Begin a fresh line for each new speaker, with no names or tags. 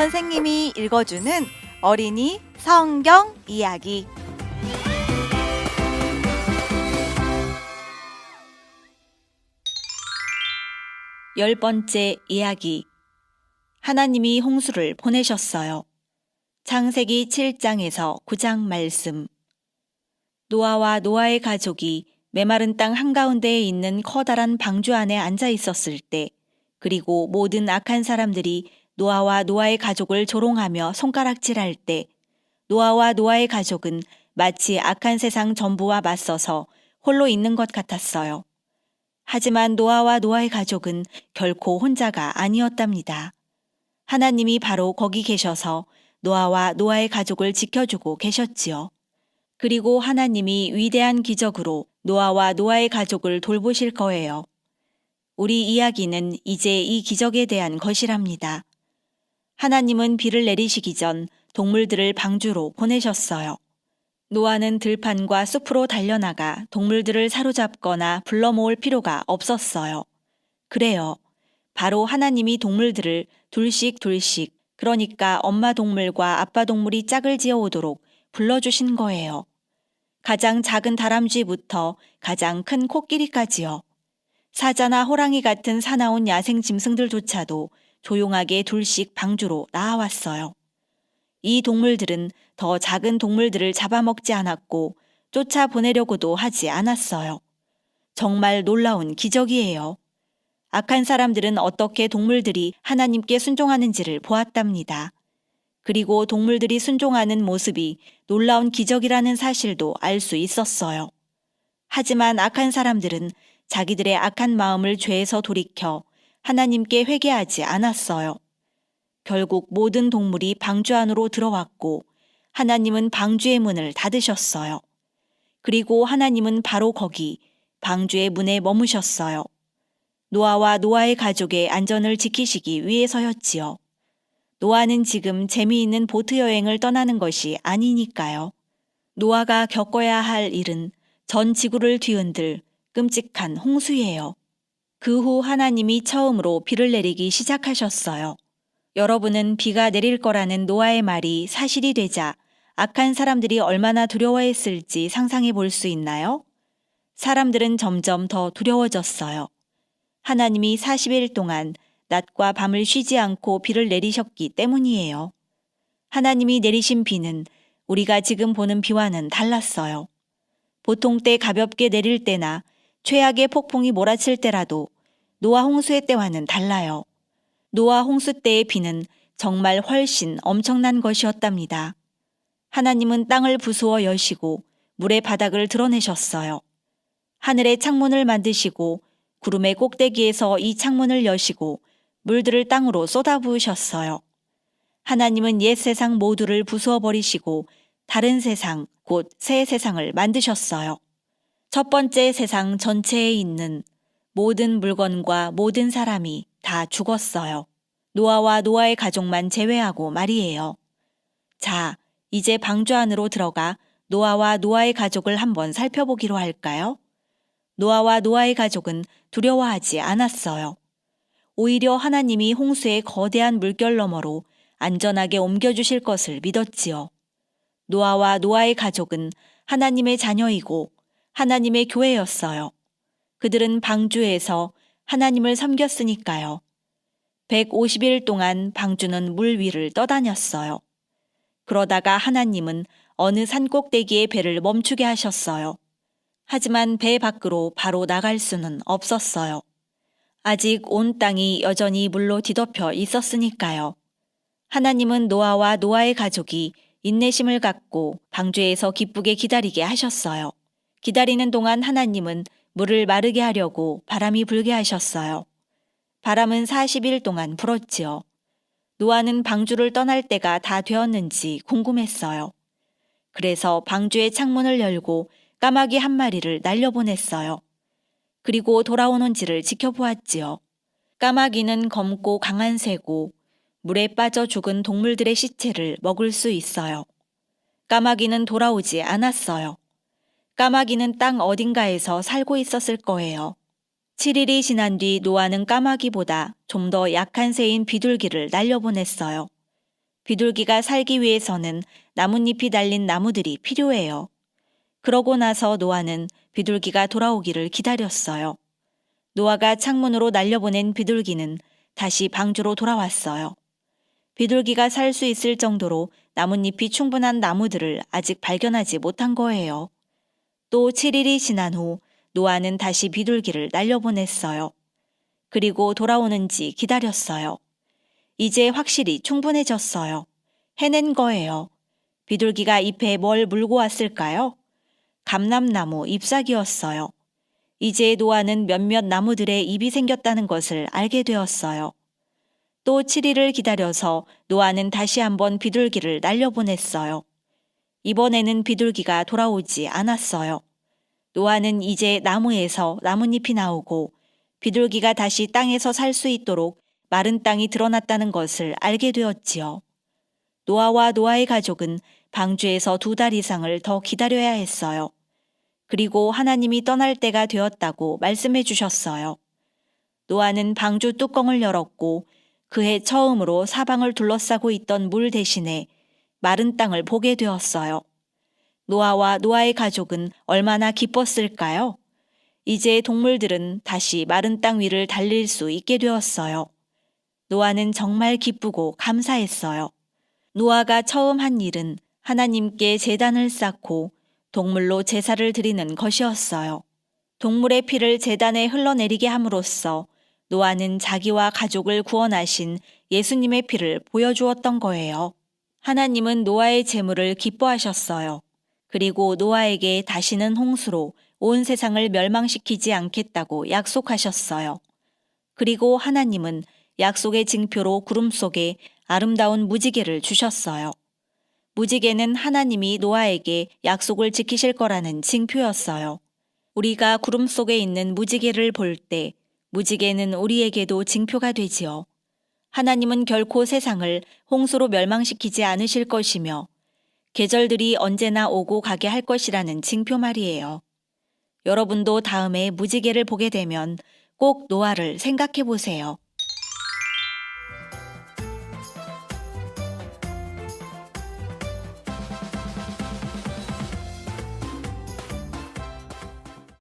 선생님이 읽어주는 어린이 성경 이야기.
열 번째 이야기. 하나님이 홍수를 보내셨어요. 창세기 7장에서 9장 말씀. 노아와 노아의 가족이 메마른 땅 한가운데에 있는 커다란 방주 안에 앉아 있었을 때, 그리고 모든 악한 사람들이 노아와 노아의 가족을 조롱하며 손가락질할 때, 노아와 노아의 가족은 마치 악한 세상 전부와 맞서서 홀로 있는 것 같았어요. 하지만 노아와 노아의 가족은 결코 혼자가 아니었답니다. 하나님이 바로 거기 계셔서 노아와 노아의 가족을 지켜주고 계셨지요. 그리고 하나님이 위대한 기적으로 노아와 노아의 가족을 돌보실 거예요. 우리 이야기는 이제 이 기적에 대한 것이랍니다. 하나님은 비를 내리시기 전 동물들을 방주로 보내셨어요. 노아는 들판과 숲으로 달려나가 동물들을 사로잡거나 불러 모을 필요가 없었어요. 그래요. 바로 하나님이 동물들을 둘씩 둘씩, 그러니까 엄마 동물과 아빠 동물이 짝을 지어 오도록 불러주신 거예요. 가장 작은 다람쥐부터 가장 큰 코끼리까지요. 사자나 호랑이 같은 사나운 야생 짐승들조차도 조용하게 둘씩 방주로 나아왔어요. 이 동물들은 더 작은 동물들을 잡아먹지 않았고 쫓아 보내려고도 하지 않았어요. 정말 놀라운 기적이에요. 악한 사람들은 어떻게 동물들이 하나님께 순종하는지를 보았답니다. 그리고 동물들이 순종하는 모습이 놀라운 기적이라는 사실도 알 수 있었어요. 하지만 악한 사람들은 자기들의 악한 마음을 죄에서 돌이켜 하나님께 회개하지 않았어요. 결국 모든 동물이 방주 안으로 들어왔고 하나님은 방주의 문을 닫으셨어요. 그리고 하나님은 바로 거기 방주의 문에 머무셨어요. 노아와 노아의 가족의 안전을 지키시기 위해서였지요. 노아는 지금 재미있는 보트 여행을 떠나는 것이 아니니까요. 노아가 겪어야 할 일은 전 지구를 뒤흔들 끔찍한 홍수예요. 그 후 하나님이 처음으로 비를 내리기 시작하셨어요. 여러분은 비가 내릴 거라는 노아의 말이 사실이 되자 악한 사람들이 얼마나 두려워했을지 상상해 볼 수 있나요? 사람들은 점점 더 두려워졌어요. 하나님이 40일 동안 낮과 밤을 쉬지 않고 비를 내리셨기 때문이에요. 하나님이 내리신 비는 우리가 지금 보는 비와는 달랐어요. 보통 때 가볍게 내릴 때나 최악의 폭풍이 몰아칠 때라도 노아 홍수의 때와는 달라요. 노아 홍수 때의 비는 정말 훨씬 엄청난 것이었답니다. 하나님은 땅을 부수어 여시고 물의 바닥을 드러내셨어요. 하늘의 창문을 만드시고 구름의 꼭대기에서 이 창문을 여시고 물들을 땅으로 쏟아부으셨어요. 하나님은 옛 세상 모두를 부수어 버리시고 다른 세상, 곧 새 세상을 만드셨어요. 첫 번째 세상 전체에 있는 모든 물건과 모든 사람이 다 죽었어요. 노아와 노아의 가족만 제외하고 말이에요. 자, 이제 방주 안으로 들어가 노아와 노아의 가족을 한번 살펴보기로 할까요? 노아와 노아의 가족은 두려워하지 않았어요. 오히려 하나님이 홍수의 거대한 물결 너머로 안전하게 옮겨주실 것을 믿었지요. 노아와 노아의 가족은 하나님의 자녀이고 하나님의 교회였어요. 그들은 방주에서 하나님을 섬겼으니까요. 150일 동안 방주는 물 위를 떠다녔어요. 그러다가 하나님은 어느 산 꼭대기에 배를 멈추게 하셨어요. 하지만 배 밖으로 바로 나갈 수는 없었어요. 아직 온 땅이 여전히 물로 뒤덮여 있었으니까요. 하나님은 노아와 노아의 가족이 인내심을 갖고 방주에서 기쁘게 기다리게 하셨어요. 기다리는 동안 하나님은 물을 마르게 하려고 바람이 불게 하셨어요. 바람은 40일 동안 불었지요. 노아는 방주를 떠날 때가 다 되었는지 궁금했어요. 그래서 방주의 창문을 열고 까마귀 한 마리를 날려보냈어요. 그리고 돌아오는지를 지켜보았지요. 까마귀는 검고 강한 새고 물에 빠져 죽은 동물들의 시체를 먹을 수 있어요. 까마귀는 돌아오지 않았어요. 까마귀는 땅 어딘가에서 살고 있었을 거예요. 7일이 지난 뒤 노아는 까마귀보다 좀 더 약한 새인 비둘기를 날려보냈어요. 비둘기가 살기 위해서는 나뭇잎이 달린 나무들이 필요해요. 그러고 나서 노아는 비둘기가 돌아오기를 기다렸어요. 노아가 창문으로 날려보낸 비둘기는 다시 방주로 돌아왔어요. 비둘기가 살 수 있을 정도로 나뭇잎이 충분한 나무들을 아직 발견하지 못한 거예요. 또 7일이 지난 후 노아는 다시 비둘기를 날려보냈어요. 그리고 돌아오는지 기다렸어요. 이제 확실히 충분해졌어요. 해낸 거예요. 비둘기가 잎에 뭘 물고 왔을까요? 감람나무 잎사귀였어요. 이제 노아는 몇몇 나무들의 잎이 생겼다는 것을 알게 되었어요. 또 7일을 기다려서 노아는 다시 한번 비둘기를 날려보냈어요. 이번에는 비둘기가 돌아오지 않았어요. 노아는 이제 나무에서 나뭇잎이 나오고 비둘기가 다시 땅에서 살 수 있도록 마른 땅이 드러났다는 것을 알게 되었지요. 노아와 노아의 가족은 방주에서 두 달 이상을 더 기다려야 했어요. 그리고 하나님이 떠날 때가 되었다고 말씀해 주셨어요. 노아는 방주 뚜껑을 열었고 그해 처음으로 사방을 둘러싸고 있던 물 대신에 마른 땅을 보게 되었어요. 노아와 노아의 가족은 얼마나 기뻤을까요? 이제 동물들은 다시 마른 땅 위를 달릴 수 있게 되었어요. 노아는 정말 기쁘고 감사했어요. 노아가 처음 한 일은 하나님께 재단을 쌓고 동물로 제사를 드리는 것이었어요. 동물의 피를 재단에 흘러내리게 함으로써 노아는 자기와 가족을 구원하신 예수님의 피를 보여주었던 거예요. 하나님은 노아의 재물을 기뻐하셨어요. 그리고 노아에게 다시는 홍수로 온 세상을 멸망시키지 않겠다고 약속하셨어요. 그리고 하나님은 약속의 징표로 구름 속에 아름다운 무지개를 주셨어요. 무지개는 하나님이 노아에게 약속을 지키실 거라는 징표였어요. 우리가 구름 속에 있는 무지개를 볼 때 무지개는 우리에게도 징표가 되지요. 하나님은 결코 세상을 홍수로 멸망시키지 않으실 것이며 계절들이 언제나 오고 가게 할 것이라는 징표 말이에요. 여러분도 다음에 무지개를 보게 되면 꼭 노아를 생각해 보세요.